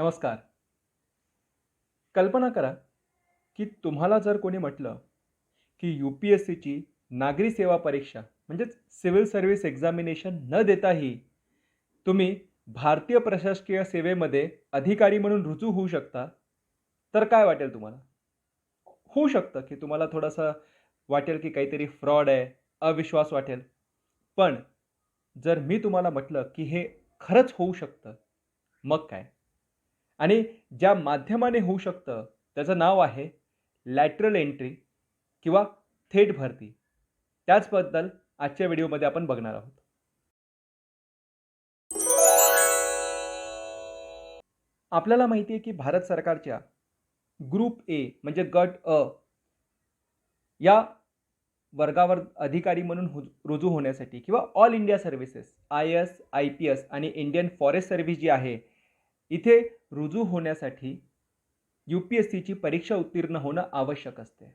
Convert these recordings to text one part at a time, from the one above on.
नमस्कार. कल्पना करा की तुम्हाला जर कोणी म्हटलं की यू पी एस सीची नागरी सेवा परीक्षा म्हणजेच सिव्हिल सर्व्हिस एक्झामिनेशन न देताही तुम्ही भारतीय प्रशासकीय सेवेमध्ये अधिकारी म्हणून रुजू होऊ शकता तर काय वाटेल तुम्हाला? होऊ शकतं की तुम्हाला थोडंसं वाटेल की काहीतरी फ्रॉड आहे अविश्वास वाटेल. पण जर मी तुम्हाला म्हटलं की हे खरंच होऊ शकतं मग काय? आणि ज्या माध्यमाने होऊ शकतं त्याचं नाव आहे लॅटरल एंट्री किंवा थेट भरती. त्याचबद्दल आजच्या व्हिडिओमध्ये आपण बघणार आहोत. आपल्याला माहिती आहे की भारत सरकारच्या ग्रुप ए म्हणजे गट अ या वर्गावर अधिकारी म्हणून रुजू होण्यासाठी किंवा all India services I S I P S आणि इंडियन फॉरेस्ट सर्व्हिस जी आहे इथे रुजू होण्यासाठी यू पी एस सीची परीक्षा उत्तीर्ण होणं आवश्यक असते.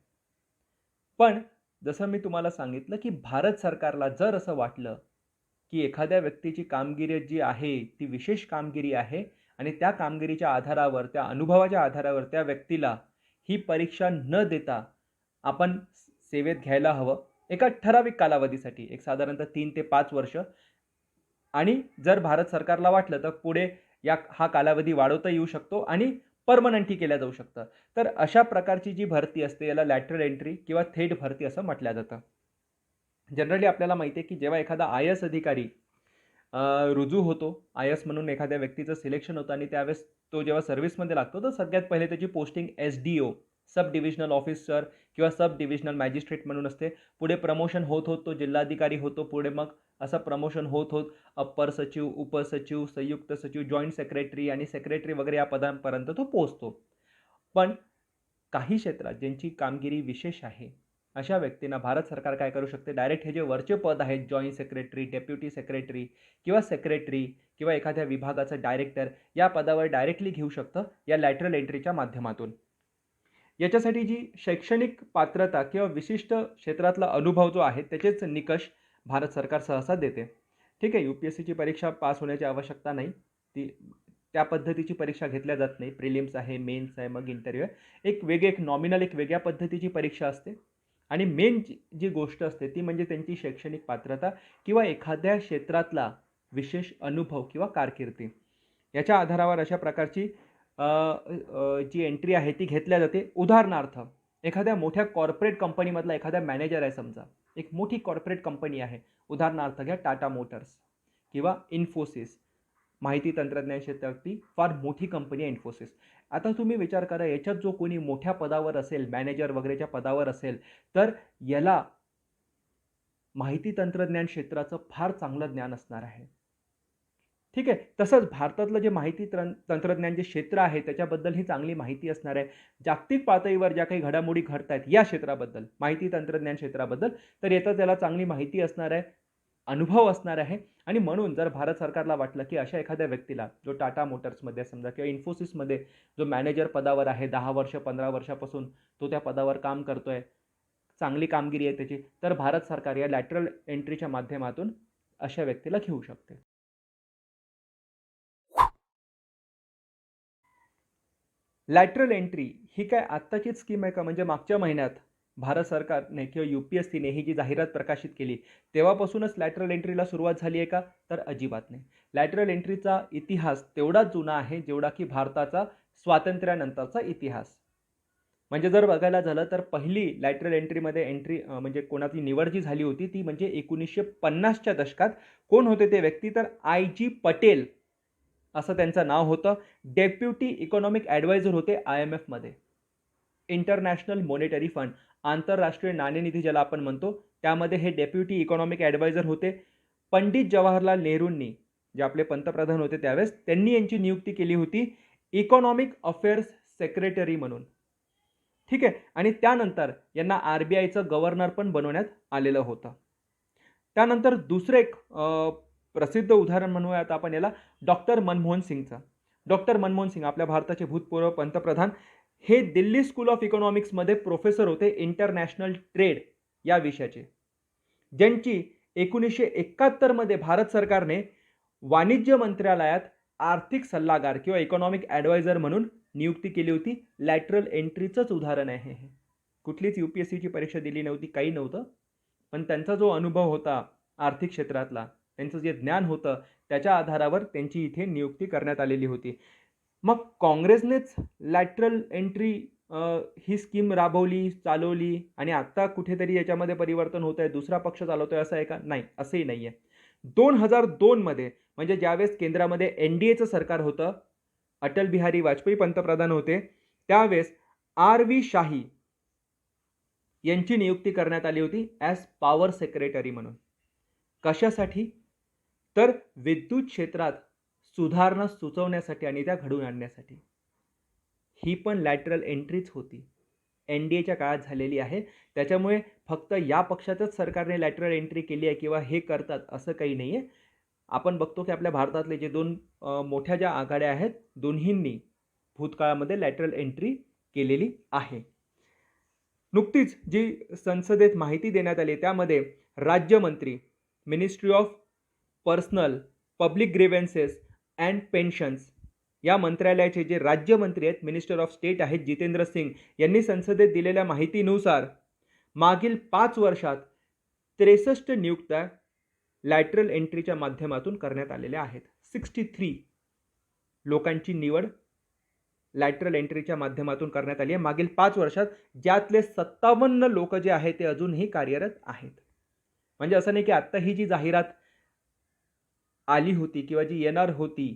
पण जसं मी तुम्हाला सांगितलं की भारत सरकारला जर असं वाटलं की एखाद्या व्यक्तीची कामगिरी जी आहे ती विशेष कामगिरी आहे आणि त्या कामगिरीच्या आधारावर त्या अनुभवाच्या आधारावर त्या व्यक्तीला ही परीक्षा न देता आपण सेवेत घ्यायला हवं एका ठराविक कालावधीसाठी एक साधारणतः तीन ते पाच वर्ष. आणि जर भारत सरकारला वाटलं तर पुढे या हा कालावधी वाढवता येऊ शकतो आणि परमनंटही केल्या जाऊ शकतं. तर अशा प्रकारची जी भरती असते याला लॅटरल एंट्री किंवा थेट भरती असं म्हटलं जातं. जनरली आपल्याला माहिती आहे की जेव्हा एखादा आय एस अधिकारी रुजू होतो आय एस म्हणून एखाद्या व्यक्तीचं सिलेक्शन होतं आणि त्यावेळेस तो जेव्हा सर्व्हिसमध्ये लागतो तर सगळ्यात पहिले त्याची posting S D O sub divisional officer किंवा सब डिव्हिजनल मॅजिस्ट्रेट म्हणून असते. पुढे प्रमोशन होत होत तो जिल्हाधिकारी होतो पुढे मग असं प्रमोशन होत होत अप्पर सचिव उपसचिव संयुक्त सचिव जॉईंट सेक्रेटरी आणि सेक्रेटरी वगैरे या पदांपर्यंत तो पोचतो पण काही क्षेत्रात ज्यांची कामगिरी विशेष आहे अशा व्यक्तींना भारत सरकार काय करू शकते? डायरेक्ट हे जे वरचे पद आहेत जॉईंट सेक्रेटरी डेप्युटी सेक्रेटरी किंवा सेक्रेटरी किंवा एखाद्या विभागाचं डायरेक्टर या पदावर डायरेक्टली घेऊ शकतं या लॅटरल एंट्रीच्या माध्यमातून. याच्यासाठी जी शैक्षणिक पात्रता किंवा विशिष्ट क्षेत्रातला अनुभव जो आहे त्याचेच निकष भारत सरकार सहसा देते. ठीक आहे यू पी एस सीची परीक्षा पास होण्याची आवश्यकता नाही. ती त्या पद्धतीची परीक्षा घेतल्या जात नाही. प्रिलिम्स आहे मेन्स आहे मग इंटरव्ह्यू आहे एक वेगळी एक नॉमिनल एक वेगळ्या पद्धतीची परीक्षा असते. आणि मेन जी जी गोष्ट असते ती म्हणजे त्यांची शैक्षणिक पात्रता किंवा एखाद्या क्षेत्रातला विशेष अनुभव किंवा कारकिर्दी. याच्या आधारावर अशा प्रकारची जी एंट्री आहे ती घेतल्या जाते. उदाहरणार्थ एखाद्या मोठ्या कॉर्पोरेट कंपनीमधला एखादा मॅनेजर आहे समजा. एक मोठी कॉर्पोरेट कंपनी आहे. उदाहरणार्थ घ्या टाटा मोटर्स किंवा इन्फोसिस माहिती तंत्रज्ञान क्षेत्रातली फार मोठी कंपनी आहे इन्फोसिस आता तुम्ही विचार करा याच्यात जो कोणी मोठ्या पदावर असेल मॅनेजर वगैरेच्या पदावर असेल तर याला माहिती तंत्रज्ञान क्षेत्राचं फार चांगलं ज्ञान असणार आहे. ठीक आहे. तसंच भारतातलं जे माहिती तं तंत्रज्ञान जे क्षेत्र आहे त्याच्याबद्दल ही चांगली माहिती असणार आहे. जागतिक पातळीवर ज्या काही घडामोडी घडत आहेत या क्षेत्राबद्दल माहिती तंत्रज्ञान क्षेत्राबद्दल तर येतं त्याला चांगली माहिती असणार आहे अनुभव असणार आहे. आणि म्हणून जर भारत सरकारला वाटलं की अशा एखाद्या व्यक्तीला जो टाटा मोटर्समध्ये समजा किंवा इन्फोसिसमध्ये जो मॅनेजर पदावर आहे दहा वर्ष पंधरा वर्षापासून तो त्या पदावर काम करतो आहे चांगली कामगिरी आहे त्याची तर भारत सरकार या लॅटरल एंट्रीच्या माध्यमातून अशा व्यक्तीला घेऊ शकते. लॅटरल एंट्री ही काय आत्ताचीच स्कीम आहे का? म्हणजे मागच्या महिन्यात भारत सरकारने किंवा यू पी एस सीने ही जी जाहिरात प्रकाशित केली तेव्हापासूनच लॅटरल एंट्रीला सुरुवात झाली आहे का? तर अजिबात नाही. लॅटरल एंट्रीचा इतिहास तेवढाच जुना आहे जेवढा की भारताचा स्वातंत्र्यानंतरचा इतिहास. म्हणजे जर बघायला झालं तर पहिली लॅटरल एंट्रीमध्ये एंट्री म्हणजे कोणाची निवड जी झाली होती ती म्हणजे एकोणीसशे पन्नासच्या दशकात कोण होते ते व्यक्ती? तर आय जी पटेल. असं त्यांचं नाव होतं. डेप्युटी इकॉनॉमिक ॲडवायझर होते आय एम एफमध्ये इंटरनॅशनल मॉनिटरी फंड आंतरराष्ट्रीय नाणेनिधी ज्याला आपण म्हणतो त्यामध्ये हे डेप्युटी इकॉनॉमिक ॲडवायझर होते. पंडित जवाहरलाल नेहरूंनी जे आपले पंतप्रधान होते त्यावेळेस त्यांनी यांची नियुक्ती केली होती. इकॉनॉमिक अफेअर्स सेक्रेटरी म्हणून. ठीक आहे? आणि त्यानंतर यांना आर बी आयचं गव्हर्नर पण बनवण्यात आलेलं होतं. त्यानंतर दुसरं एक प्रसिद्ध उदाहरण म्हणूयात आपण याला डॉक्टर मनमोहन सिंगचं. डॉक्टर मनमोहन सिंग आपल्या भारताचे भूतपूर्व पंतप्रधान. हे दिल्ली स्कूल ऑफ इकॉनॉमिक्समध्ये प्रोफेसर होते इंटरनॅशनल ट्रेड या विषयाचे. ज्यांची एकोणीसशे एकाहत्तरमध्ये भारत सरकारने वाणिज्य मंत्रालयात आर्थिक सल्लागार किंवा इकॉनॉमिक ॲडवायझर म्हणून नियुक्ती केली होती. लॅटरल एंट्रीचंच उदाहरण आहे हे. कुठलीच यू पी एस सीची परीक्षा दिली नव्हती काही नव्हतं. पण त्यांचा जो अनुभव होता आर्थिक क्षेत्रातला त्यांचं जे ज्ञान होतं त्याच्या आधारावर त्यांची इथे नियुक्ती करण्यात आलेली होती. मग काँग्रेसनेच लॅटरल एंट्री ही स्कीम राबवली चालवली आणि आत्ता कुठेतरी याच्यामध्ये परिवर्तन होत आहे दुसरा पक्ष चालवतोय असं आहे का? नाही असंही नाही आहे दोन हजार दोनमध्ये म्हणजे ज्यावेळेस केंद्रामध्ये एन डी एचं सरकार होतं अटल बिहारी वाजपेयी पंतप्रधान होते त्यावेळेस आर व्ही शाही यांची नियुक्ती करण्यात आली होती ॲज पॉवर सेक्रेटरी म्हणून. कशासाठी? तर विद्युत क्षेत्रात सुधारणा सुचवण्यासाठी आणि त्या घडवून आणण्यासाठी. ही पण लॅटरल एंट्रीच होती. एन डी एच्या काळात झालेली आहे. त्याच्यामुळे फक्त या पक्षातच सरकारने लॅटरल एंट्री केली आहे किंवा हे करतात असं काही नाही आहे आपण बघतो की आपल्या भारतातले जे दोन मोठ्या ज्या आघाड्या आहेत दोन्हींनी भूतकाळामध्ये लॅटरल एंट्री केलेली आहे. नुकतीच जी संसदेत माहिती देण्यात आली त्यामध्ये राज्यमंत्री ministry of personnel public grievances and pensions. या मंत्रालयाचे जे राज्यमंत्री आहेत मिनिस्टर ऑफ स्टेट आहेत जितेंद्र सिंग यांनी संसदेत दिलेल्या माहितीनुसार मागील पाच वर्षात त्रेसष्ट नियुक्त्या लॅटरल एंट्रीच्या माध्यमातून करण्यात आलेल्या आहेत. सिक्स्टी थ्री लोकांची निवड लॅटरल एंट्रीच्या माध्यमातून करण्यात आली आहे. मागील पाच वर्षात ज्यातले सत्तावन्न लोक जे आहेत ते अजूनही कार्यरत आहेत. म्हणजे असं नाही की आत्ता ही जी जाहिरात आली होती किंवा जी येणार होती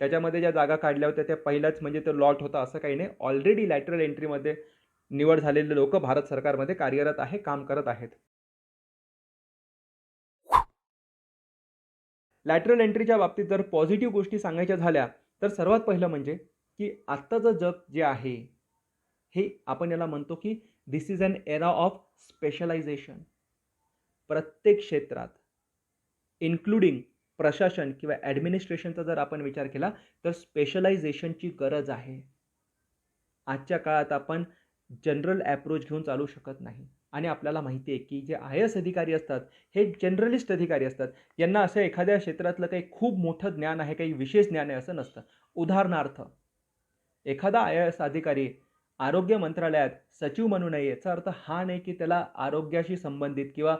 त्याच्यामध्ये ज्या जागा काढल्या होत्या त्या पहिल्याच म्हणजे तो लॉट होता असं काही नाही. ऑलरेडी लॅटरल एंट्रीमध्ये निवड झालेले लोक भारत सरकारमध्ये कार्यरत आहे काम करत आहेत. लॅटरल एंट्रीच्या बाबतीत जर पॉझिटिव्ह गोष्टी सांगायच्या झाल्या तर सर्वात पहिलं म्हणजे की आत्ताचं जग जे आहे हे आपण याला म्हणतो की this is an era of specialisation प्रत्येक क्षेत्रात इन्क्लुडिंग प्रशासन किंवा ॲडमिनिस्ट्रेशनचा जर आपण विचार केला तर स्पेशलायझेशनची गरज आहे. आजच्या काळात आपण जनरल ॲप्रोच घेऊन चालू शकत नाही. आणि आपल्याला माहिती आहे की जे आय एस अधिकारी असतात हे जनरलिस्ट अधिकारी असतात यांना असं एखाद्या क्षेत्रातलं काही खूप मोठं ज्ञान आहे काही विशेष ज्ञान आहे असं नसतं. उदाहरणार्थ एखादा आय एस अधिकारी आरोग्य मंत्रालयात सचिव म्हणू नये याचा अर्थ हा नाही की त्याला आरोग्याशी संबंधित किंवा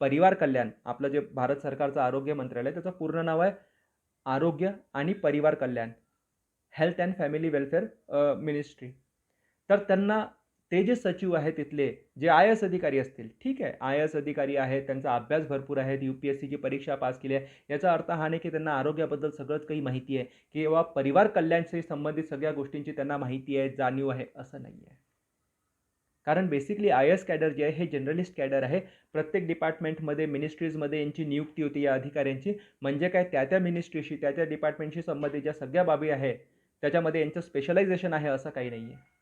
परिवार कल्याण आपलं जे भारत सरकारचं आरोग्य मंत्रालय त्याचं पूर्ण नाव आहे आरोग्य आणि परिवार कल्याण health and family welfare ministry. तर त्यांना ते जे सचिव आहेत तिथले जे आय एस अधिकारी असतील ठीक आहे आय एस अधिकारी आहेत त्यांचा अभ्यास भरपूर आहे यू पी एस सीची परीक्षा पास केली आहे याचा अर्थ हा नाही की त्यांना आरोग्याबद्दल सगळंच काही माहिती आहे किंवा परिवार कल्याणशी संबंधित सगळ्या गोष्टींची त्यांना माहिती आहे जाणीव आहे असं नाही आहे. कारण बेसिकली आय एस कॅडर जे आहे हे जनरलिस्ट कॅडर आहे. प्रत्येक डिपार्टमेंटमध्ये मिनिस्ट्रीजमध्ये यांची नियुक्ती होती या अधिकाऱ्यांची. म्हणजे काय? त्या त्या मिनिस्ट्रीशी त्या त्या डिपार्टमेंटशी संबंधित ज्या सगळ्या बाबी आहे त्याच्यामध्ये यांचं स्पेशलायझेशन आहे असं काही नाही आहे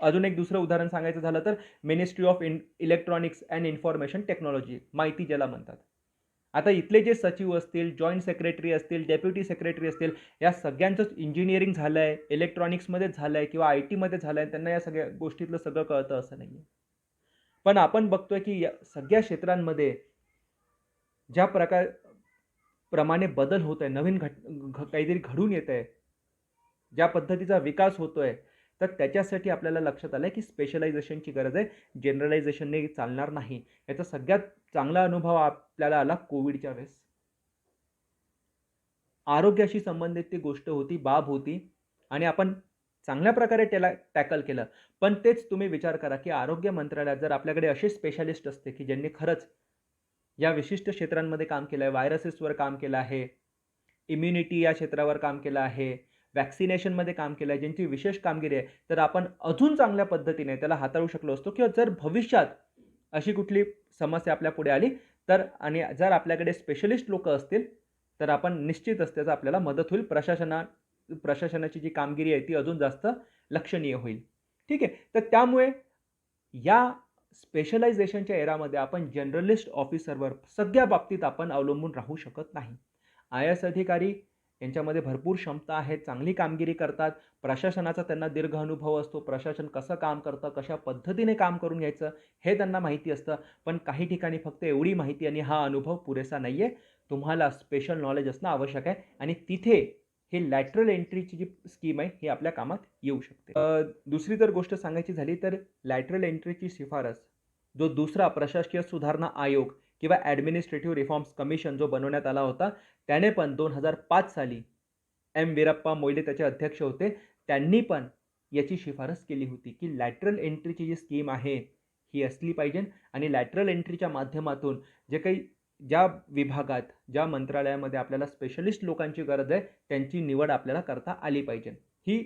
अजून एक दुसरं उदाहरण सांगायचं झालं तर ministry of in electronics and information technology माहिती ज्याला म्हणतात. आता इथले जे सचिव असतील जॉईंट सेक्रेटरी असतील डेप्युटी सेक्रेटरी असतील या सगळ्यांचंच इंजिनिअरिंग झालं आहे इलेक्ट्रॉनिक्समध्येच झालं आहे किंवा आय टीमध्ये झालं आहे त्यांना या सगळ्या गोष्टीतलं सगळं कळतं असं नाही आहे पण आपण बघतोय की या सगळ्या क्षेत्रांमध्ये ज्या प्रकार प्रमाणे बदल होत आहे नवीन घट काहीतरी घडून येत आहे ज्या पद्धतीचा विकास होतो आहे तर त्याच्यासाठी आपल्याला लक्षात आलं आहे की स्पेशलायझेशनची गरज आहे. जनरलायझेशनने चालणार नाही. याचा सगळ्यात चांगला अनुभव आपल्याला आला कोविडच्या वेळेस. आरोग्याशी संबंधित ती गोष्ट होती बाब होती आणि आपण चांगल्या प्रकारे त्याला टॅकल केलं. पण तेच तुम्ही विचार करा की आरोग्य मंत्रालयात जर आपल्याकडे असे स्पेशालिस्ट असते की ज्यांनी खरंच या विशिष्ट क्षेत्रांमध्ये काम केलं आहे व्हायरसेसवर काम केलं आहे इम्युनिटी या क्षेत्रावर काम केलं आहे वॅक्सिनेशनमध्ये काम केलं आहे ज्यांची विशेष कामगिरी आहे तर आपण अजून चांगल्या पद्धतीने त्याला हाताळू शकलो असतो किंवा जर भविष्यात अशी कुठली समस्या आपल्या पुढे आली तर आणि जर आपल्याकडे स्पेशलिस्ट लोक असतील तर आपण निश्चित असत्याचं आपल्याला मदत होईल. प्रशासना प्रशासनाची जी कामगिरी आहे ती अजून जास्त लक्षणीय होईल. ठीक आहे? तर त्यामुळे या स्पेशलायझेशनच्या एरामध्ये आपण जनरलिस्ट ऑफिसरवर सगळ्या बाबतीत आपण अवलंबून राहू शकत नाही. आय एस अधिकारी यांच्यामध्ये भरपूर क्षमता आहे चांगली कामगिरी करतात. प्रशासनाचा त्यांना दीर्घ अनुभव असतो. प्रशासन कसं काम करतं कशा पद्धतीने काम करून घ्यायचं हे त्यांना माहिती असतं. पण काही ठिकाणी फक्त एवढी माहिती आणि हा अनुभव पुरेसा नाही आहे तुम्हाला स्पेशल नॉलेज असणं आवश्यक आहे आणि तिथे हे लॅटरल एंट्रीची जी स्कीम आहे ही आपल्या कामात येऊ शकते. दुसरी जर गोष्ट सांगायची झाली तर लॅटरल एंट्रीची शिफारस जो दुसरा प्रशासकीय सुधारणा आयोग किंवा ॲडमिनिस्ट्रेटिव्ह रिफॉर्म्स कमिशन जो बनवण्यात आला होता त्याने पण दोन हजार पाच साली एम वीरप्पा मोईले त्याचे अध्यक्ष होते त्यांनी पण याची शिफारस केली होती की लॅटरल एंट्रीची जी स्कीम आहे ही असली पाहिजे आणि लॅटरल एंट्रीच्या माध्यमातून जे काही ज्या विभागात ज्या मंत्रालयामध्ये आपल्याला स्पेशलिस्ट लोकांची गरज आहे त्यांची निवड आपल्याला करता आली पाहिजे. ही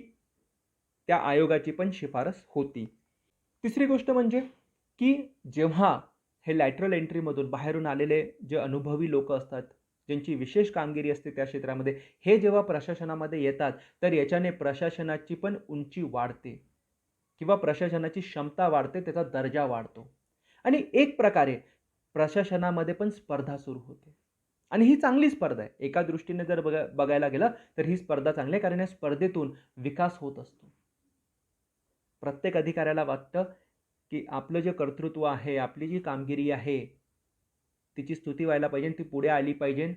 त्या आयोगाची पण शिफारस होती. तिसरी गोष्ट म्हणजे की जेव्हा हे लॅटरल एंट्रीमधून बाहेरून आलेले जे अनुभवी लोक असतात ज्यांची विशेष कामगिरी असते त्या क्षेत्रामध्ये हे जेव्हा प्रशासनामध्ये येतात तर याच्याने प्रशासनाची पण उंची वाढते. किंवा प्रशासनाची क्षमता वाढते त्याचा दर्जा वाढतो. आणि एक प्रकारे प्रशासनामध्ये पण स्पर्धा सुरू होते. आणि ही चांगली स्पर्धा आहे. एका दृष्टीने जर बघा बघायला गेलं तर ही स्पर्धा चांगली आहे कारण या स्पर्धेतून विकास होत असतो. प्रत्येक अधिकाऱ्याला वाटतं की आपलं जे कर्तृत्व आहे आपली जी कामगिरी आहे तिची स्तुती व्हायला पाहिजे ती पुढे आली पाहिजे.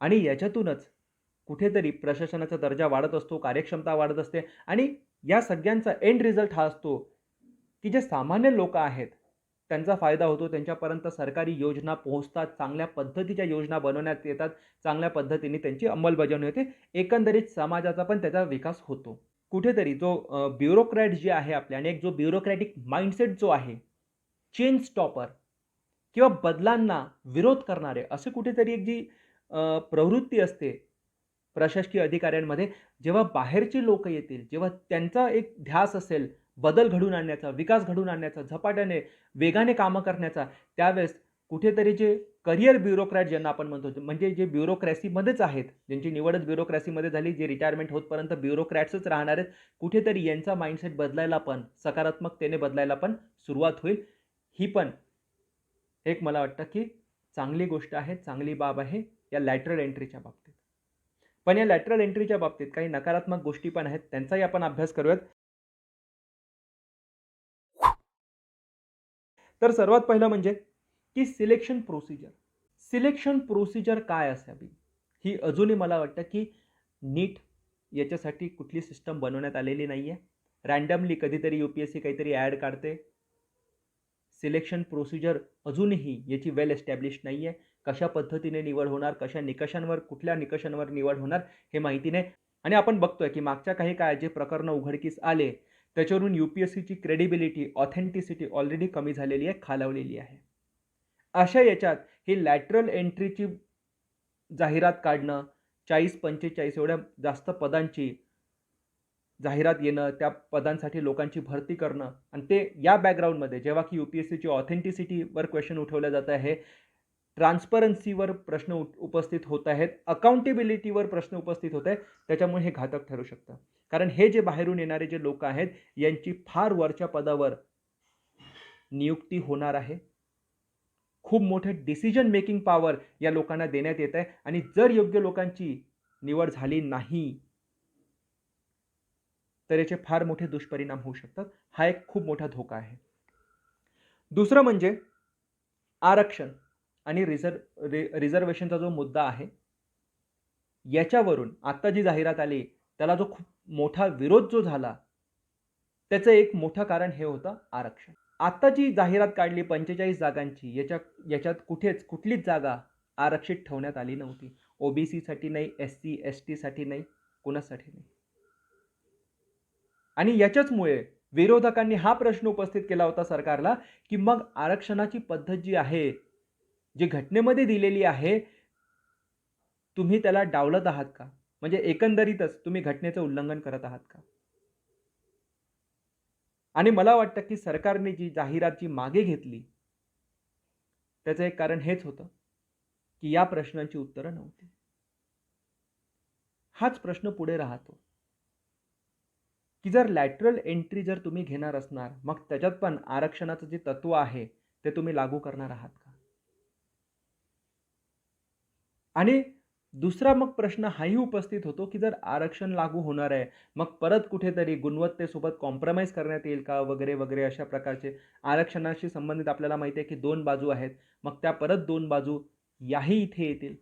आणि याच्यातूनच कुठेतरी प्रशासनाचा दर्जा वाढत असतो कार्यक्षमता वाढत असते आणि या सगळ्यांचा एंड रिझल्ट हा असतो की जे सामान्य लोक आहेत त्यांचा फायदा होतो. त्यांच्यापर्यंत सरकारी योजना पोहोचतात चांगल्या पद्धतीच्या योजना बनवण्यात येतात चांगल्या पद्धतीने त्यांची अंमलबजावणी होते. एकंदरीत समाजाचा पण त्याचा विकास होतो. कुठेतरी जो ब्युरोक्रॅट जे आहे आपल्या आणि एक जो ब्युरोक्रॅटिक माइंडसेट जो आहे चेन स्टॉपर किंवा बदलांना विरोध करणारे असे कुठेतरी एक जी प्रवृत्ती असते प्रशासकीय अधिकाऱ्यांमध्ये जेव्हा बाहेरचे लोक येतील जेव्हा त्यांचा एक ध्यास असेल बदल घडून आणण्याचा विकास घडून आणण्याचा झपाट्याने वेगाने कामं करण्याचा त्यावेळेस कुठेतरी जे करिअर ब्युरोक्रॅट ज्यांना आपण म्हणतो म्हणजे जे ब्युरोक्रॅसीमध्येच आहेत ज्यांची निवडच ब्युरोक्रॅसीमध्ये झाली जे रिटायरमेंट होतपर्यंत ब्युरोक्रॅट्सच राहणार आहेत कुठेतरी यांचा माइंडसेट बदलायला पण सकारात्मकतेने बदलायला पण सुरुवात होईल. ही पण एक मला वाटतं की चांगली गोष्ट आहे चांगली बाब आहे या लॅटरल एंट्रीच्या बाबतीत. पण या लॅटरल एंट्रीच्या बाबतीत काही नकारात्मक गोष्टी पण आहेत त्यांचाही आपण अभ्यास करूयात. तर सर्वात पहिलं म्हणजे की सिलेक्शन प्रोसिजर. सिलेक्शन प्रोसिजर काय असावी? ही अजूनही मला वाटतं की नीट याच्यासाठी कुठली सिस्टम बनवण्यात आलेली नाही आहे रँडमली कधीतरी यू पी एस सी काहीतरी ॲड काढते. सिलेक्शन प्रोसिजर अजूनही याची वेल एस्टॅब्लिश नाही आहे कशा पद्धतीने निवड होणार कशा निकषांवर कुठल्या निकषांवर निवड होणार हे माहिती नाही. आणि आपण बघतोय की मागच्या काही काळात जे प्रकरणं उघडकीस आले त्याच्यावरून यू पी एस सीची क्रेडिबिलिटी ऑथेंटिसिटी ऑलरेडी कमी झालेली आहे खालावलेली आहे. अशा याच्यात ही लॅटरल एंट्रीची जाहिरात काढणं चाळीस पंचेचाळीस एवढ्या जास्त पदांची जाहिरात येणं त्या पदांसाठी लोकांची भरती करणं आणि ते या बॅकग्राऊंडमध्ये जेव्हा की यू पी एस सीची ऑथेंटिसिटीवर क्वेश्चन उठवलं जात आहे ट्रान्सपरन्सीवर प्रश्न उपस्थित होत आहेत अकाउंटेबिलिटीवर प्रश्न उपस्थित होत आहे त्याच्यामुळे हे घातक ठरू शकतं. कारण हे जे बाहेरून येणारे जे लोक आहेत यांची फार वरच्या पदावर नियुक्ती होणार आहे. खूप मोठं डिसिजन मेकिंग पॉवर या लोकांना देण्यात येत आहे. आणि जर योग्य लोकांची निवड झाली नाही तर याचे फार मोठे दुष्परिणाम होऊ शकतात. हा एक खूप मोठा धोका आहे. दुसरं म्हणजे आरक्षण आणि रिझर्व रि रिझर्वेशनचा जो मुद्दा आहे याच्यावरून आत्ता जी जाहिरात आली त्याला जो खूप मोठा विरोध जो झाला त्याचं एक मोठं कारण हे होतं आरक्षण. आत्ता जी जाहिरात काढली पंचेचाळीस जागांची याच्या याच्यात कुठेच कुठलीच जागा आरक्षित ठेवण्यात आली नव्हती. ओबीसीसाठी नाही एस सी एस टीसाठी नाही कुणासाठी नाही. आणि याच्याचमुळे विरोधकांनी हा प्रश्न उपस्थित केला होता सरकारला की मग आरक्षणाची पद्धत जी आहे जी घटनेमध्ये दिलेली आहे तुम्ही त्याला डावलत आहात का? म्हणजे एकंदरीतच तुम्ही घटनेचं उल्लंघन करत आहात का? आणि मला वाटतं की सरकारने जी जाहिरात जी मागे घेतली त्याचं एक कारण हेच होतं की या प्रश्नांची उत्तरं नव्हती. हाच प्रश्न पुढे राहतो. की जर लॅटरल एंट्री जर तुम्ही घेणार असणार मग त्याच्यात पण आरक्षणाचं जे तत्व आहे ते तुम्ही लागू करणार आहात का? आणि दुसरा मग प्रश्न हाही उपस्थित होतो की जर आरक्षण लागू होणार आहे मग परत कुठेतरी गुणवत्तेसोबत कॉम्प्रोमाइज करण्यात येईल का वगैरे वगैरे अशा प्रकारचे आरक्षणाशी संबंधित आपल्याला माहिती आहे की दोन बाजू आहेत मग त्या परत दोन बाजू याही इथे येतील.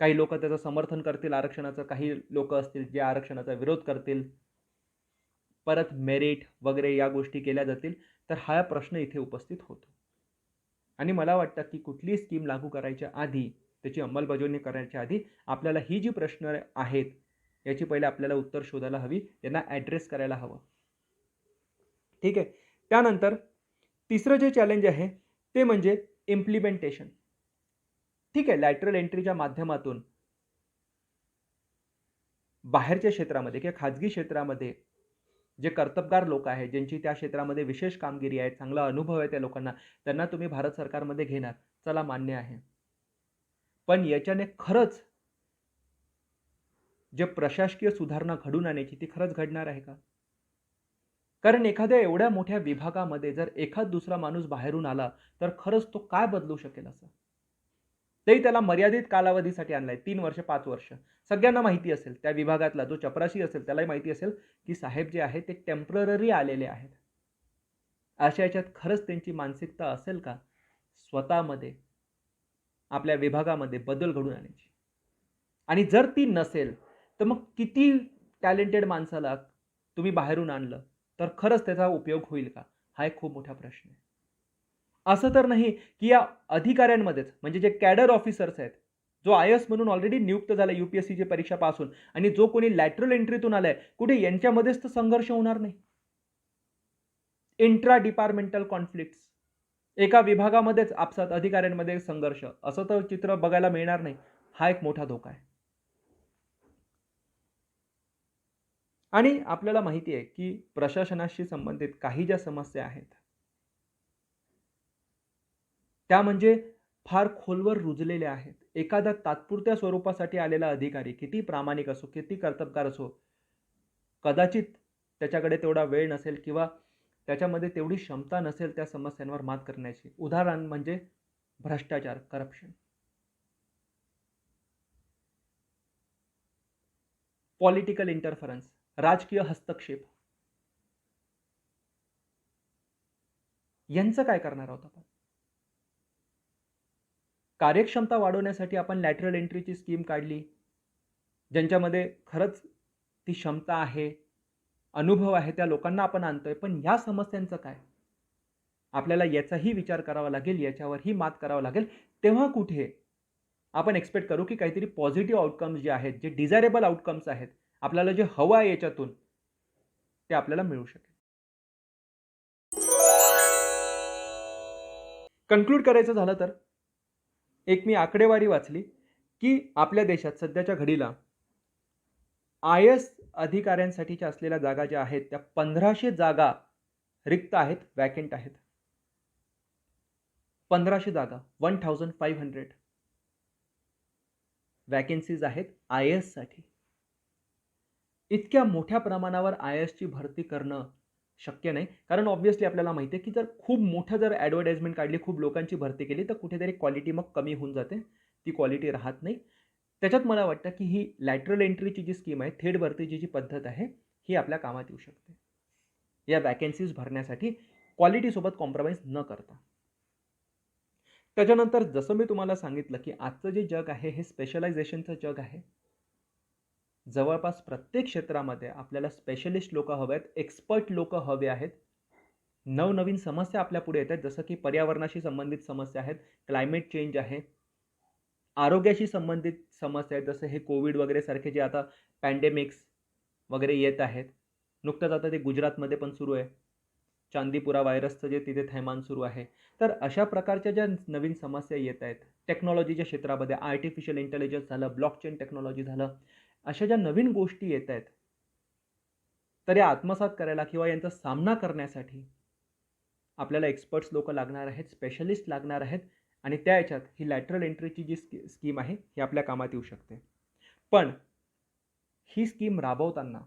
काही लोक त्याचं समर्थन करतील आरक्षणाचं काही लोक असतील जे आरक्षणाचा विरोध करतील. परत मेरिट वगैरे या गोष्टी केल्या जातील तर हा प्रश्न इथे उपस्थित होतो. आणि मला वाटतं की कुठलीही स्कीम लागू करायच्या आधी त्याची अंमलबजावणी करण्याच्या आधी आपल्याला ही जी प्रश्न आहेत याची पहिले आपल्याला उत्तर शोधायला हवी यांना ॲड्रेस करायला हवं. ठीक आहे? त्यानंतर तिसरं जे चॅलेंज आहे ते म्हणजे इम्प्लिमेंटेशन ठीक आहे? लॅटरल एंट्रीच्या माध्यमातून बाहेरच्या क्षेत्रामध्ये किंवा खाजगी क्षेत्रामध्ये जे कर्तबगार लोक आहेत ज्यांची त्या क्षेत्रामध्ये विशेष कामगिरी आहे चांगला अनुभव आहे त्या लोकांना त्यांना तुम्ही भारत सरकारमध्ये घेणार. चला मान्य आहे. पण याच्याने खरंच जे प्रशासकीय सुधारणा घडून आणायची ती खरंच घडणार आहे का? कारण एखाद्या एवढ्या मोठ्या विभागामध्ये जर एखाद दुसरा माणूस बाहेरून आला तर खरंच तो काय बदलू शकेल असं? तेही त्याला मर्यादित कालावधीसाठी आणलाय तीन वर्ष पाच वर्ष. सगळ्यांना माहिती असेल त्या विभागातला जो चपराशी असेल त्यालाही माहिती असेल की साहेब जे आहेत ते टेंपररी आलेले आहेत. अशा याच्यात खरंच त्यांची मानसिकता असेल का? स्वतःमध्ये आपल्या विभागामध्ये बदल घडून आणायची. आणि जर ती नसेल तर मग किती टॅलेंटेड माणसाला तुम्ही बाहेरून आणलं तर खरंच त्याचा उपयोग होईल का? हा एक खूप मोठा प्रश्न आहे. असं तर नाही की या अधिकाऱ्यांमध्येच म्हणजे जे कॅडर ऑफिसर्स आहेत जो आय एस म्हणून ऑलरेडी नियुक्त झाला यू पी एस सीची परीक्षा पासून आणि जो कोणी लॅटरल एंट्रीतून आलाय कुठे यांच्यामध्येच तर संघर्ष होणार नाही. इंट्रा डिपार्टमेंटल कॉन्फ्लिक्ट्स एका विभागामध्येच आपसात अधिकाऱ्यांमध्ये संघर्ष. असं तर चित्र बघायला मिळणार नाही. हा एक मोठा धोका आहे. आणि आपल्याला माहिती आहे की प्रशासनाशी संबंधित काही ज्या समस्या आहेत त्या म्हणजे फार खोलवर रुजलेल्या आहेत. एखाद्या तात्पुरत्या स्वरूपासाठी आलेला अधिकारी किती प्रामाणिक असो किती कर्तबगार असो कदाचित त्याच्याकडे तेवढा वेळ नसेल किंवा त्याच्यामध्ये तेवढी क्षमता नसेल त्या समस्यांवर मात करण्याची. उदाहरण म्हणजे भ्रष्टाचार करप्शन पॉलिटिकल इंटरफरन्स राजकीय हस्तक्षेप. यांचं काय करणार आहोत आपण? कार्यक्षमता वाढवण्यासाठी आपण लॅटरल एंट्रीची स्कीम काढली. ज्यांच्यामध्ये खरंच ती क्षमता आहे. अनुभव आहे त्या लोकांना आपण आणतोय. पण या समस्यांचं काय? आपल्याला याचाही विचार करावा लागेल याच्यावरही मात करावं लागेल. तेव्हा कुठे? आपण एक्सपेक्ट करू की काहीतरी पॉझिटिव्ह आउटकम्स जे आहेत जे डिझायरेबल आउटकम्स आहेत आपल्याला जे हवं आहे याच्यातून ते आपल्याला मिळू शकेल. कन्क्लूड करायचं झालं तर? एक मी आकडेवारी वाचली की आपल्या देशात सध्याच्या घडीला आय एस अधिकाऱ्यांसाठीच्या असलेल्या जागा ज्या आहेत त्या पंधराशे जागा रिक्त आहेत वॅकेंट आहेत. पंधराशे जागा one thousand five hundred vacancies आहेत आय एससाठी इतक्या मोठ्या प्रमाणावर आय एसची भरती करणं शक्य नाही. कारण ऑब्व्हियसली आपल्याला माहिती आहे की जर खूप मोठं जर ॲडव्हर्टाइजमेंट काढली खूप लोकांची भरती केली तर कुठेतरी क्वालिटी मग कमी होऊन जाते. ती क्वालिटी राहत नाही. त्याच्यात मला वाटतं की ही लॅटरल एंट्रीची जी स्कीम आहे थेट भरतीची जी पद्धत आहे ही आपल्या कामात येऊ शकते. या वॅकेन्सीज भरण्यासाठी क्वालिटीसोबत कॉम्प्रोमाइज न करता. त्याच्यानंतर जसं मी तुम्हाला सांगितलं की आजचं जे जग आहे हे स्पेशलायझेशनचं जग आहे. जवळपास प्रत्येक क्षेत्रामध्ये आपल्याला स्पेशलिस्ट लोक हवे आहेत एक्सपर्ट लोक हवे आहेत. नवनवीन समस्या आपल्या पुढे येत आहेत जसं की पर्यावरणाशी संबंधित समस्या आहेत क्लायमेट चेंज आहे. आरोग्याशी संबंधित समस्या आहेत जसं हे कोविड वगैरे सारखे जे आता पॅन्डेमिक्स वगैरे येत आहेत. नुकतंच आता ते गुजरातमध्ये पण सुरू आहे. चांदीपुरा व्हायरसचं जे तिथे थैमान सुरू आहे. तर अशा प्रकारच्या ज्या नवीन समस्या येत आहेत टेक्नॉलॉजीच्या क्षेत्रामध्ये आर्टिफिशियल इंटेलिजन्स झालं ब्लॉकचेन टेक्नॉलॉजी झालं अशा ज्या नवीन गोष्टी येत आहेत तर या आत्मसात करायला किंवा यांचा सामना करण्यासाठी आपल्याला एक्सपर्ट्स लोक लागणार आहेत स्पेशलिस्ट लागणार आहेत आणि त्या याच्यात ही लॅटरल एंट्रीची जी स्की स्कीम आहे ही आपल्या कामात येऊ शकते. पण ही स्कीम राबवताना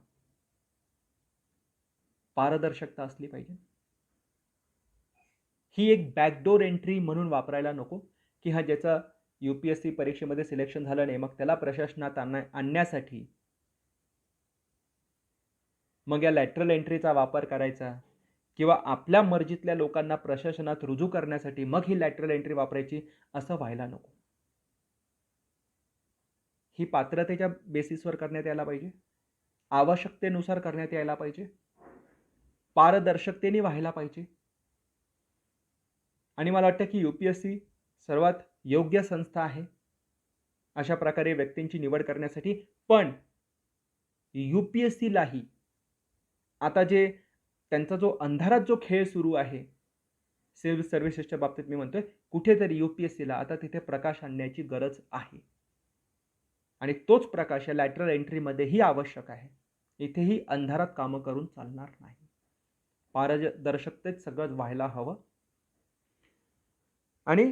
पारदर्शकता असली पाहिजे. ही एक बॅकडोर एंट्री म्हणून वापरायला नको की हा ज्याचा यू पी एस सी परीक्षेमध्ये सिलेक्शन झालं नाही मग त्याला प्रशासनात आणण्या आणण्यासाठी मग या लॅटरल एंट्रीचा वापर करायचा किंवा आपल्या मर्जीतल्या लोकांना प्रशासनात रुजू करण्यासाठी मग ही लॅटरल एंट्री वापरायची असं व्हायला नको. ही पात्रतेच्या बेसिसवर करण्यात यायला पाहिजे. आवश्यकतेनुसार करण्यात यायला पाहिजे. पारदर्शकतेने व्हायला पाहिजे. आणि मला वाटतं की यू पी एस सी सर्वात योग्य संस्था आहे अशा प्रकारे व्यक्तींची निवड करण्यासाठी. पण यू पी एस सीलाही आता जे त्यांचा जो अंधारात जो खेळ सुरू आहे सिव्हिल सर्व्हिसेसच्या बाबतीत मी म्हणतोय कुठेतरी यू पी एस सीला आता तिथे प्रकाश आणण्याची गरज आहे. आणि तोच प्रकाश या लॅटरल एंट्रीमध्येही आवश्यक आहे. इथेही अंधारात कामं करून चालणार नाही. पारदर्शकतेत सगळंच व्हायला हवं. आणि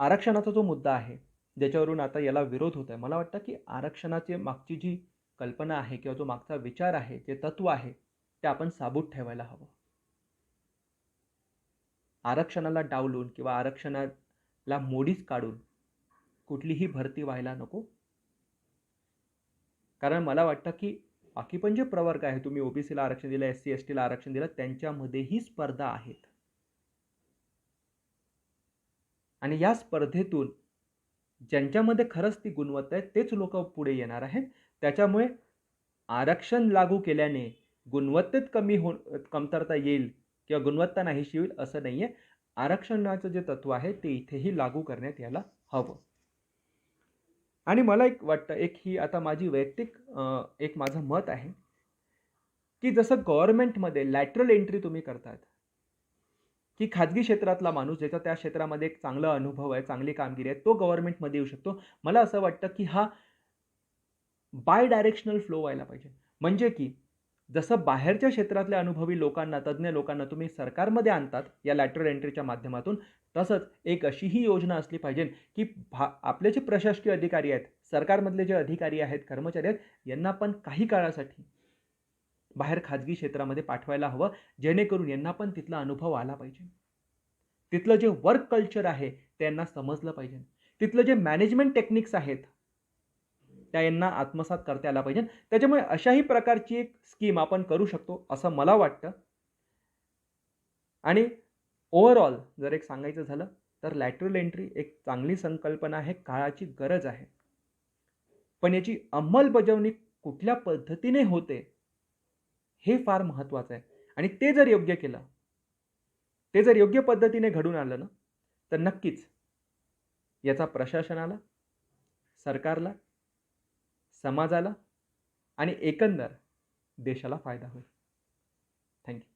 आरक्षणाचा जो मुद्दा आहे ज्याच्यावरून आता याला विरोध होत आहे मला वाटतं की आरक्षणाची मागची जी कल्पना आहे किंवा जो मागचा विचार आहे जे तत्व आहे ते आपण साबूत ठेवायला हवं. आरक्षणाला डावलून किंवा आरक्षणाला मोडीच काढून कुठलीही भरती व्हायला नको. कारण मला वाटतं की बाकी पण जे प्रवर्ग आहे तुम्ही ओबीसीला आरक्षण दिलं एस सी एस टीला आरक्षण दिलं त्यांच्यामध्येही स्पर्धा आहेत. आणि या स्पर्धेतून ज्यांच्यामध्ये खरंच ती गुणवत्ता आहे तेच लोक पुढे येणार आहेत. त्याच्यामुळे आरक्षण लागू केल्याने गुणवत्तेत कमी हो कमतरता येईल किंवा गुणवत्ता नाहीशी होईल असं नाही आहे आरक्षणाचं जे तत्व आहे ते इथेही लागू करण्यात यायला हवं. आणि मला एक वाटतं एक ही आता माझी वैयक्तिक एक माझं मत आहे की जसं गव्हर्नमेंटमध्ये लॅटरल एंट्री तुम्ही करतात की खाजगी क्षेत्रातला माणूस ज्याचा त्या क्षेत्रामध्ये एक चांगला अनुभव आहे चांगली कामगिरी आहे तो गव्हर्नमेंटमध्ये येऊ शकतो. मला असं वाटतं की हा बाय डायरेक्शनल फ्लो व्हायला पाहिजे. म्हणजे की जसं बाहेरच्या क्षेत्रातल्या अनुभवी लोकांना तज्ज्ञ लोकांना तुम्ही सरकारमध्ये आणतात या लॅटरल एंट्रीच्या माध्यमातून तसंच एक अशीही योजना असली पाहिजे की भा आपले जे प्रशासकीय अधिकारी आहेत सरकारमधले जे अधिकारी आहेत कर्मचारी आहेत यांना पण काही काळासाठी बाहेर खाजगी क्षेत्रामध्ये पाठवायला हवं जेणेकरून यांना पण तिथला अनुभव आला पाहिजे. तिथलं जे वर्क कल्चर आहे त्यांना समजलं पाहिजे. तिथलं जे मॅनेजमेंट टेक्निक्स आहेत त्या यांना आत्मसात करता आला पाहिजे. त्याच्यामुळे अशाही प्रकारची एक स्कीम आपण करू शकतो असं मला वाटतं. आणि ओव्हरऑल जर एक सांगायचं झालं तर लॅटरल एंट्री एक चांगली संकल्पना आहे काळाची गरज आहे. पण याची अंमलबजावणी कुठल्या पद्धतीने होते हे फार महत्त्वाचं आहे. आणि ते जर योग्य केलं ते जर योग्य पद्धतीने घडून आलं ना तर नक्कीच याचा प्रशासनाला सरकारला समाजाला आणि एकंदर देशाला फायदा होईल. थँक्यू.